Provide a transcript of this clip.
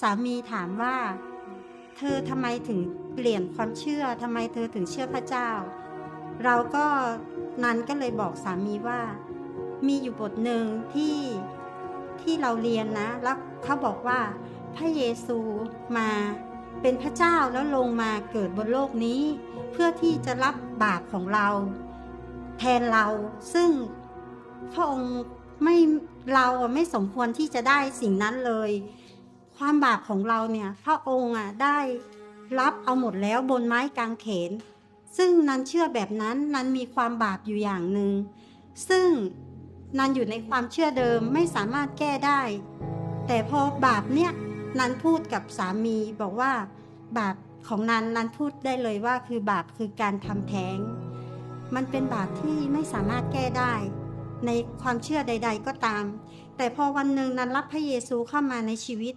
สามีถามว่า เธอทำไมถึงเปลี่ยนความเชื่อทำไมเธอถึงเชื่อพระเจ้า เราก็นันก็เลยบอกสามีว่า มีอยู่บทหนึ่งที่ที่เราเรียนนะ แล้วเขาบอกว่า พระเยซูมาเป็นพระเจ้าแล้วลงมาเกิดบนโลกนี้ เพื่อที่จะรับบาปของเรา แทนเราซึ่งพระองค์ไม่เราไม่สมควรที่จะได้สิ่งนั้นเลย ความบาปของเราเนี่ยพระองค์อะได้รับเอาหมดแล้วบนไม้กางเขน ซึ่งนันเชื่อแบบนั้นนันมีความบาปอยู่อย่างหนึ่งซึ่งนันอยู่ในความเชื่อเดิมไม่สามารถแก้ได้ แต่พอบาปเนี่ยนันพูดกับสามีบอกว่า บาปของนันนันพูดได้เลยว่าคือบาปคือการทำแท้ง มันเป็นบาปที่ไม่สามารถแก้ได้ ในความเชื่อใด ๆ ก็ตาม แต่พอวันหนึ่งนันรับพระเยซูเข้ามาในชีวิต